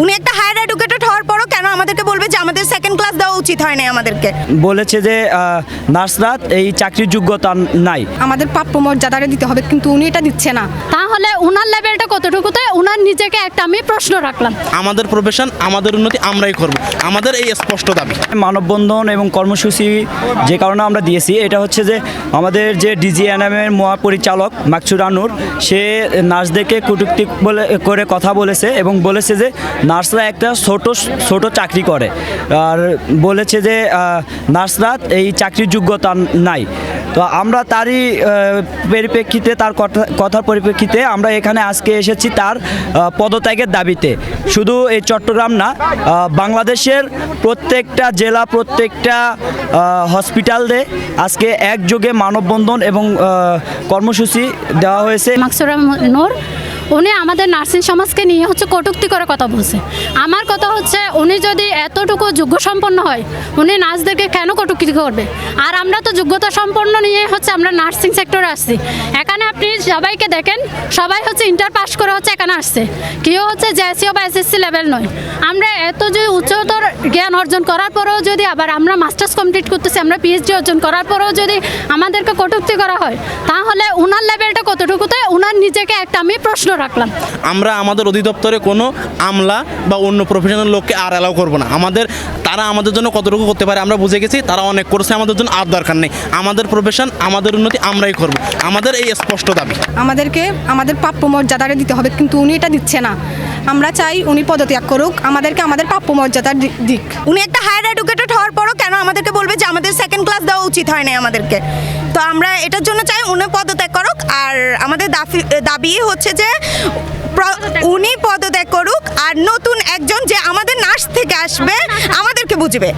উনি একটা higher educated হওয়ার পরও কেন আমাদেরকে বলবে সেকেন্ড ক্লাস দেওয়া উচিত হয় না আমাদেরকে। বলেছে যে নার্সরা এই চাকরির যোগ্যতা নাই। আমাদের প্রাপ্য মর্যাদাটা দিতে হবে কিন্তু উনি এটা দিচ্ছে না। তাহলে ওনার লেভেলটা কতটুকুতে? ওনার নিজেকে একটা আমি প্রশ্ন রাখলাম। আমাদের প্রফেশন আমাদের উন্নতি আমরাই করব। আমাদের এই স্পষ্ট দাবি। মানববন্ধন এবং কর্মসূচি যে কারণে আমরা দিয়েছি এটা হচ্ছে যে আমাদের যে ডিজিএনএমের মহাপরিচালক মাকসুর আনুর সে নার্সদেরকে কটূক্তি বলে করে কথা বলেছে এবং বলেছে যে নার্সরা একটা ছোট ছোট চাকরি করে। আর বলেছে যে নার্সরাত এই চাকরির যোগ্যতা নাই। তো আমরা তারই পরিপ্রেক্ষিতে, তার কথা, কথার পরিপ্রেক্ষিতে আমরা এখানে আজকে এসেছি তার পদত্যাগের দাবিতে। শুধু এই চট্টগ্রাম না বাংলাদেশের প্রত্যেকটা জেলা, প্রত্যেকটা হসপিটালে আজকে একযোগে মানববন্ধন এবং কর্মসূচি দেওয়া হয়েছে। মাকসুরা নূর উনি আমাদের নার্সিং সমাজকে নিয়ে হচ্ছে কটুক্তি করে কথা বলছে। আমার কথা হচ্ছে, উনি যদি এতটুকু যোগ্য সম্পন্ন হয়, উনি নার্সদেরকে কেন কটুক্তি করবে? আর আমরা তো যোগ্যতা সম্পন্ন নিয়ে হচ্ছে আমরা নার্সিং সেক্টরে আসছি। এখানে আপনি সবাইকে দেখেন, সবাই হচ্ছে ইন্টার পাস করে হচ্ছে এখানে আসছে। কেউ হচ্ছে জেএসিও বা এসএসসি লেভেল নয়। আমরা এত যে উচ্চতর জ্ঞান অর্জন করার পরেও যদি আবার আমরা মাস্টার্স কমপ্লিট করতেছি আমরা পিএইচডি অর্জন করার পরেও যদি আমাদেরকে কটূক্তি করা হয় তাহলে ওনার লেভেলটা কতটুকুতে ওনার নিজেকে একটা আমি প্রশ্ন রাখলাম। আমরা আমাদের অধিদপ্তরে কোনো আমলা বা অন্য প্রফেশনাল লোককে আর অ্যালাউ করব না। আমাদের তারা আমাদের জন্য কতটুকু করতে পারে আমরা বুঝে গেছি তারা অনেক করছে আমাদের জন্য আর দরকার নেই। আমাদের প্রফেশন আমাদের উন্নতি আমরাই করব। আমাদের এই স্পষ্ট দাবি। আমাদেরকে আমাদের প্রাপ্য মর্যাদাটা দিতে হবে কিন্তু উনি এটা দিচ্ছে না। আমরা চাই উনি পদত্যাগ করুক, আমাদেরকে আমাদের প্রাপ্য মর্যাদার দিক। উনি একটা হায়ার এডুকেটেড হওয়ার পরও কেন আমাদেরকে বলবে যে আমাদের সেকেন্ড ক্লাস দেওয়া উচিত হয় না আমাদেরকে? তো আমরা এটার জন্য চাই উনি পদত্যাগ করুক, আর আমাদের দাবি দাবি হচ্ছে যে উনি পদত্যাগ করুক, আর নতুন একজন যে আমাদের নার্স থেকে আসবে, আমাদেরকে বুঝবে।